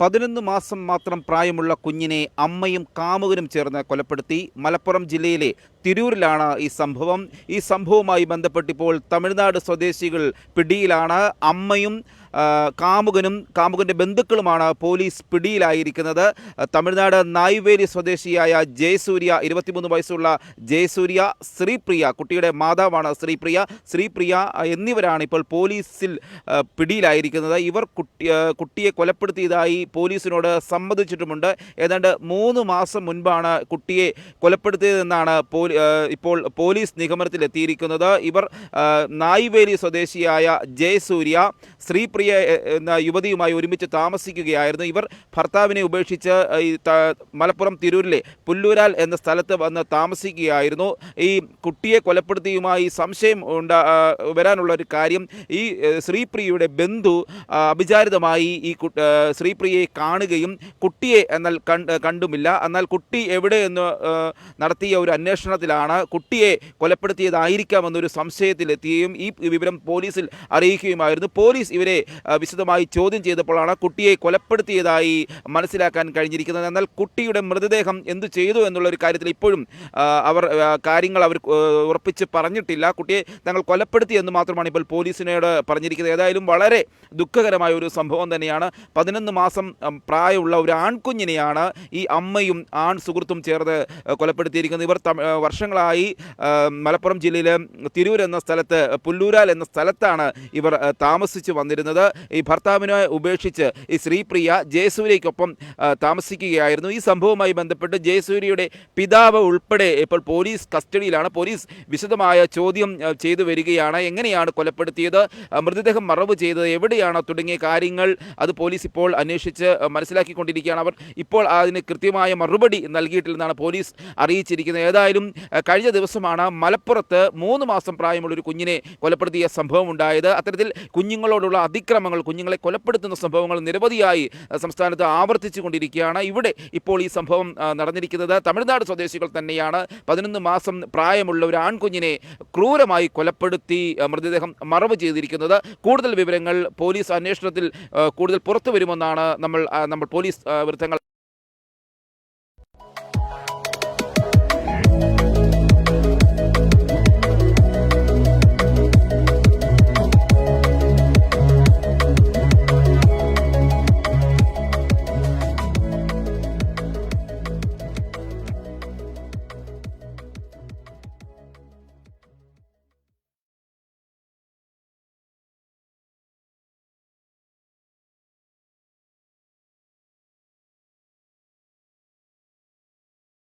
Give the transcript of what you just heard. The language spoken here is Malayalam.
പതിനൊന്ന് മാസം മാത്രം പ്രായമുള്ള കുഞ്ഞിനെ അമ്മയും കാമുകനും ചേർന്ന് കൊലപ്പെടുത്തി മലപ്പുറം ജില്ലയിലെ തിരൂരിലാണ് ഈ സംഭവം. ഈ സംഭവവുമായി ബന്ധപ്പെട്ടിപ്പോൾ തമിഴ്നാട് സ്വദേശികൾ പിടിയിലാണ്. അമ്മയും കാമുകനും കാമുകന്റെ ബന്ധുക്കളുമാണ് പോലീസ് പിടിയിലായിരിക്കുന്നത്. തമിഴ്നാട് നായ്വേലി സ്വദേശിയായ ജയസൂര്യ ഇരുപത്തിമൂന്ന് വയസ്സുള്ള ജയസൂര്യ ശ്രീപ്രിയ കുട്ടിയുടെ മാതാവാണ് ശ്രീപ്രിയ. ശ്രീപ്രിയ എന്നിവരാണ് ഇപ്പോൾ പോലീസിൽ പിടിയിലായിരിക്കുന്നത്. ഇവർ കുട്ടി കുട്ടിയെ കൊലപ്പെടുത്തിയതായി പോലീസിനോട് സമ്മതിച്ചിട്ടുമുണ്ട്. ഏതാണ്ട് മൂന്ന് മാസം മുൻപാണ് കുട്ടിയെ കൊലപ്പെടുത്തിയതെന്നാണ് പോലീ ഇപ്പോൾ പോലീസ് നിഗമനത്തിലെത്തിയിരിക്കുന്നത് ഇവർ നായിവേലി സ്വദേശിയായ ജയസൂര്യ ശ്രീപ്രിയ എന്ന യുവതിയുമായി ഒരുമിച്ച് താമസിക്കുകയായിരുന്നു. ഇവർ ഭർത്താവിനെ ഉപേക്ഷിച്ച് മലപ്പുറം തിരൂരിലെ പുല്ലൂരാൽ എന്ന സ്ഥലത്ത് വന്ന് താമസിക്കുകയായിരുന്നു. ഈ കുട്ടിയെ കൊലപ്പെടുത്തിയുമായി സംശയം ഉണ്ടാ വരാനുള്ള ഒരു കാര്യം ഈ ശ്രീപ്രിയയുടെ ബന്ധു അഭിചാരിതമായി ഈ ശ്രീപ്രിയയെ കാണുകയും കുട്ടിയെ എന്നാൽ കണ്ടുമില്ല. എന്നാൽ കുട്ടി എവിടെ എന്ന് നടത്തിയ ഒരു അന്വേഷണത്തിലാണ് കുട്ടിയെ കൊലപ്പെടുത്തിയതായിരിക്കാമെന്നൊരു സംശയത്തിലെത്തുകയും ഈ വിവരം പോലീസിൽ അറിയിക്കുകയുമായിരുന്നു. പോലീസ് ഇവരെ വിശദമായി ചോദ്യം ചെയ്തപ്പോഴാണ് കുട്ടിയെ കൊലപ്പെടുത്തിയതായി മനസ്സിലാക്കാൻ കഴിഞ്ഞിരിക്കുന്നത്. എന്നാൽ കുട്ടിയുടെ മൃതദേഹം എന്തു ചെയ്തു എന്നുള്ള ഒരു കാര്യത്തിൽ ഇപ്പോഴും അവർ കാര്യങ്ങൾ അവർ ഉറപ്പിച്ച് പറഞ്ഞിട്ടില്ല. കുട്ടിയെ തങ്ങൾ കൊലപ്പെടുത്തി എന്ന് മാത്രമാണ് ഇപ്പോൾ പോലീസിനോട് പറഞ്ഞിരിക്കുന്നത്. ഏതായാലും വളരെ ദുഃഖകരമായ ഒരു സംഭവം തന്നെയാണ്. പതിനൊന്ന് മാസം പ്രായമുള്ള ഒരു ആൺകുഞ്ഞിനെയാണ് ഈ അമ്മയും ആൺ സുഹൃത്തും ചേർന്ന് കൊലപ്പെടുത്തിയിരിക്കുന്നത്. ഇവർ വർഷങ്ങളായി മലപ്പുറം ജില്ലയിലെ തിരൂർ എന്ന സ്ഥലത്ത് പുല്ലൂരാൽ എന്ന സ്ഥലത്താണ് ഇവർ താമസിച്ച് വന്നിരുന്നത്. ഈ ഭർത്താവിനെ ഉപേക്ഷിച്ച് ഈ ശ്രീപ്രിയ ജയസൂര്യയ്ക്കൊപ്പം താമസിക്കുകയായിരുന്നു. ഈ സംഭവവുമായി ബന്ധപ്പെട്ട് ജയസൂര്യയുടെ പിതാവ് ഉൾപ്പെടെ ഇപ്പോൾ പോലീസ് കസ്റ്റഡിയിലാണ്. പോലീസ് വിശദമായ ചോദ്യം ചെയ്തു വരികയാണ്. എങ്ങനെയാണ് കൊലപ്പെടുത്തിയത്? മൃതദേഹം മറവ് ചെയ്തത് എവിടെയാണ്? തുടങ്ങിയ കാര്യങ്ങൾ അത് പോലീസ് ഇപ്പോൾ അന്വേഷിച്ച് മനസ്സിലാക്കിക്കൊണ്ടിരിക്കുകയാണ്. അവർ ഇപ്പോൾ അതിന് കൃത്യമായ മറുപടി നൽകിയിട്ടില്ലെന്നാണ് പോലീസ് അറിയിച്ചിരിക്കുന്നത്. ഏതായാലും കഴിഞ്ഞ ദിവസമാണ് മലപ്പുറത്ത് മൂന്ന് മാസം പ്രായമുള്ള ഒരു കുഞ്ഞിനെ കൊലപ്പെടുത്തിയ സംഭവം ഉണ്ടായത്. അത്തരത്തിൽ കുഞ്ഞുങ്ങളോടുള്ള അതിക്രമങ്ങൾ കുഞ്ഞുങ്ങളെ കൊലപ്പെടുത്തുന്ന സംഭവങ്ങൾ നിരവധിയായി സംസ്ഥാനത്ത് ആവർത്തിച്ചു കൊണ്ടിരിക്കുകയാണ് ഇവിടെ ഇപ്പോൾ ഈ സംഭവം നടന്നിരിക്കുന്നത് തമിഴ്നാട് സ്വദേശികൾ തന്നെയാണ്. പതിനൊന്ന് മാസം പ്രായമുള്ള ഒരു ആൺകുഞ്ഞിനെ ക്രൂരമായി കൊലപ്പെടുത്തി മൃതദേഹം മറവ് ചെയ്തിരിക്കുന്നത്. കൂടുതൽ വിവരങ്ങൾ പോലീസ് അന്വേഷണത്തിൽ കൂടുതൽ പുറത്തു വരുമെന്നാണ് നമ്മൾ നമ്മൾ പോലീസ് വൃത്തങ്ങൾ